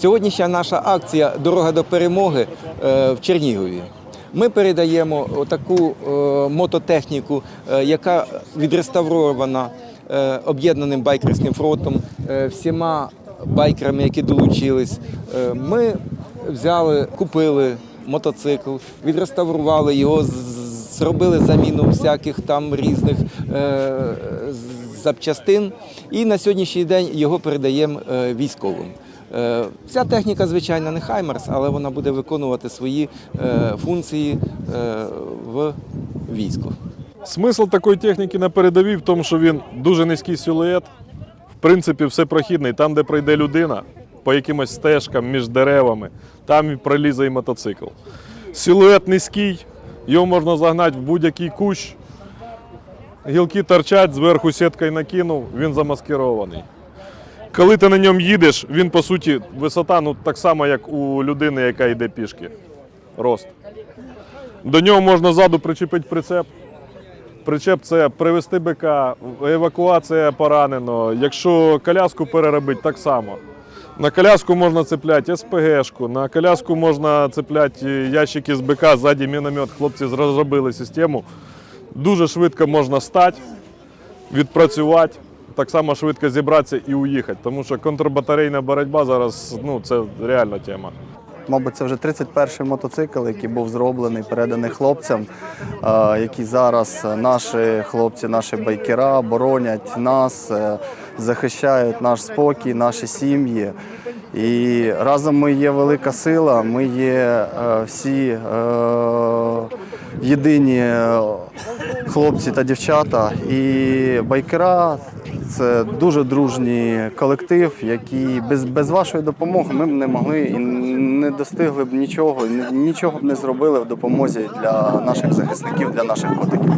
Сьогоднішня наша акція Дорога до перемоги е, в Чернігові. Ми передаємо таку мототехніку, е, яка відреставрована е, об'єднаним байкерським фронтом, е, всіма байкерами, які долучились. Е, Ми взяли, купили мотоцикл, відреставрували його, з- зробили заміну всяких там різних е, запчастин. І на сьогоднішній день його передаємо е, військовим. Е, Ця техніка, звичайно, не Хаймерс, але вона буде виконувати свої функції в війську. Смисл такої техніки на передовій в тому, що він дуже низький силует. В принципі, все прохідний. Там, де пройде людина, по якимось стежкам між деревами, там і пролізе мотоцикл. Силует низький, його можна загнати в будь-який кущ. Гілки торчать, зверху сіткою накинув, він замаскирований. Коли ти на ньому їдеш, він по суті висота ну, так само, як у людини, яка йде пішки. Рост. До нього можна ззаду причепити прицеп. Причеп це привезти бика, евакуація пораненого. Якщо коляску переробити, так само. На коляску можна цепляти СПГшку, на коляску можна цепляти ящики з БК, ззаді міномет. Хлопці розробили систему. Дуже швидко можна стати, відпрацювати, так само швидко зібратися і уїхати. Тому що контрбатарейна боротьба зараз ну, це реальна тема. Мабуть, це вже 31-й мотоцикл, який був зроблений, переданий хлопцям, які зараз наші хлопці, наші байкера боронять нас, е, захищають наш спокій, наші сім'ї. І разом ми є велика сила, ми є е, всі е, єдині хлопці та дівчата. І байкера це дуже дружній колектив, який без, без вашої допомоги ми б не могли і не достигли б нічого, нічого б не зробили в допомозі для наших захисників, для наших котиків.